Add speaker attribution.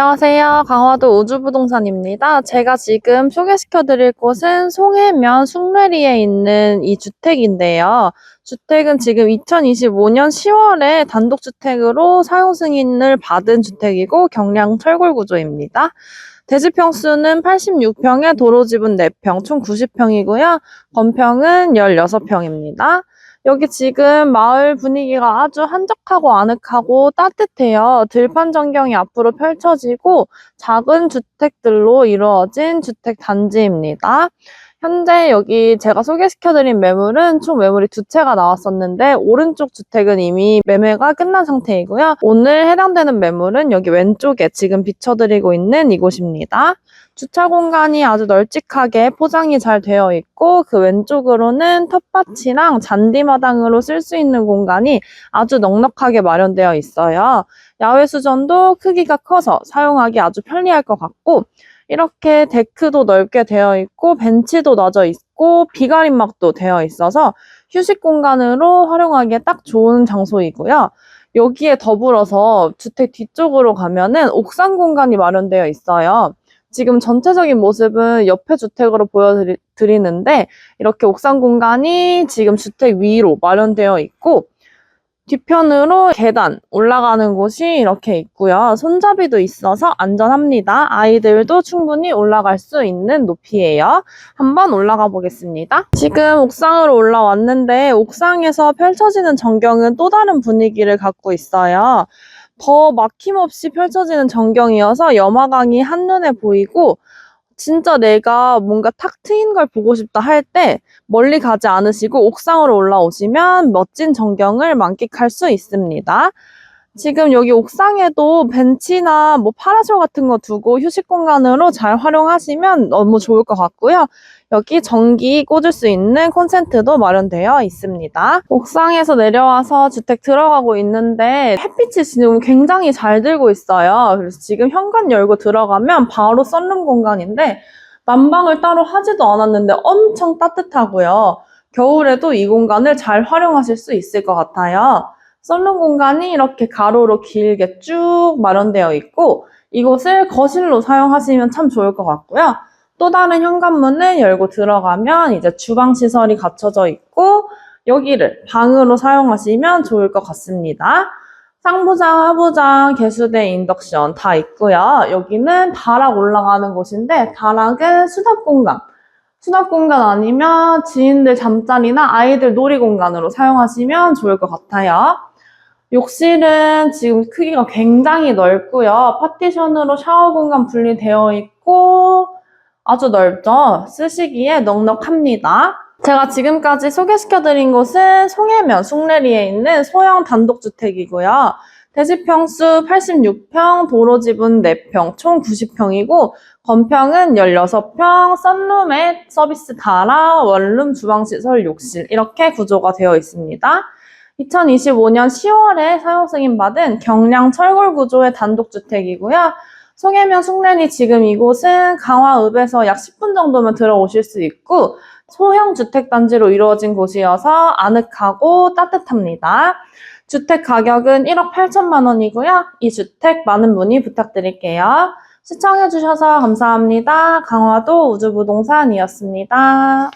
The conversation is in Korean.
Speaker 1: 안녕하세요. 강화도 우주부동산입니다. 제가 지금 소개시켜 드릴 곳은 송해면 숭례리에 있는 이 주택인데요. 주택은 지금 2025년 10월에 단독주택으로 사용 승인을 받은 주택이고 경량 철골 구조입니다. 대지 평수는 86평에 도로 지분 4평, 총 90평이고요. 건평은 16평입니다. 여기 지금 마을 분위기가 아주 한적하고 아늑하고 따뜻해요. 들판 전경이 앞으로 펼쳐지고 작은 주택들로 이루어진 주택 단지입니다. 현재 여기 제가 소개시켜드린 매물은 총 매물이 두 채가 나왔었는데 오른쪽 주택은 이미 매매가 끝난 상태이고요. 오늘 해당되는 매물은 여기 왼쪽에 지금 비춰드리고 있는 이곳입니다. 주차 공간이 아주 널찍하게 포장이 잘 되어 있고 그 왼쪽으로는 텃밭이랑 잔디마당으로 쓸 수 있는 공간이 아주 넉넉하게 마련되어 있어요. 야외 수전도 크기가 커서 사용하기 아주 편리할 것 같고 이렇게 데크도 넓게 되어 있고 벤치도 놔져 있고 비가림막도 되어 있어서 휴식 공간으로 활용하기에 딱 좋은 장소이고요. 여기에 더불어서 주택 뒤쪽으로 가면은 옥상 공간이 마련되어 있어요. 지금 전체적인 모습은 옆에 주택으로 보여드리는데 이렇게 옥상 공간이 지금 주택 위로 마련되어 있고 뒤편으로 계단 올라가는 곳이 이렇게 있고요. 손잡이도 있어서 안전합니다. 아이들도 충분히 올라갈 수 있는 높이예요. 한번 올라가 보겠습니다. 지금 옥상으로 올라왔는데 옥상에서 펼쳐지는 전경은 또 다른 분위기를 갖고 있어요. 더 막힘없이 펼쳐지는 전경이어서 염화강이 한눈에 보이고 진짜 내가 뭔가 탁 트인 걸 보고 싶다 할 때 멀리 가지 않으시고 옥상으로 올라오시면 멋진 전경을 만끽할 수 있습니다. 지금 여기 옥상에도 벤치나 뭐 파라솔 같은 거 두고 휴식 공간으로 잘 활용하시면 너무 좋을 것 같고요. 여기 전기 꽂을 수 있는 콘센트도 마련되어 있습니다. 옥상에서 내려와서 주택 들어가고 있는데 햇빛이 지금 굉장히 잘 들고 있어요. 그래서 지금 현관 열고 들어가면 바로 썬룸 공간인데 난방을 따로 하지도 않았는데 엄청 따뜻하고요. 겨울에도 이 공간을 잘 활용하실 수 있을 것 같아요. 썬룸 공간이 이렇게 가로로 길게 쭉 마련되어 있고 이곳을 거실로 사용하시면 참 좋을 것 같고요. 또 다른 현관문을 열고 들어가면 이제 주방 시설이 갖춰져 있고 여기를 방으로 사용하시면 좋을 것 같습니다. 상부장, 하부장, 개수대, 인덕션 다 있고요. 여기는 다락 올라가는 곳인데 다락은 수납 공간. 수납 공간 아니면 지인들 잠자리나 아이들 놀이 공간으로 사용하시면 좋을 것 같아요. 욕실은 지금 크기가 굉장히 넓고요. 파티션으로 샤워 공간 분리되어 있고 아주 넓죠? 쓰시기에 넉넉합니다. 제가 지금까지 소개시켜드린 곳은 송해면 숭례리에 있는 소형 단독주택이고요. 대지평수 86평, 도로지분 4평, 총 90평이고 건평은 16평, 썬룸에 서비스 다라, 원룸, 주방시설, 욕실 이렇게 구조가 되어 있습니다. 2025년 10월에 사용 승인 받은 경량 철골 구조의 단독주택이고요. 송해면 숭례리 지금 이곳은 강화읍에서 약 10분 정도면 들어오실 수 있고 소형 주택단지로 이루어진 곳이어서 아늑하고 따뜻합니다. 주택 가격은 1억 8천만 원이고요. 이 주택 많은 문의 부탁드릴게요. 시청해주셔서 감사합니다. 강화도 우주부동산이었습니다.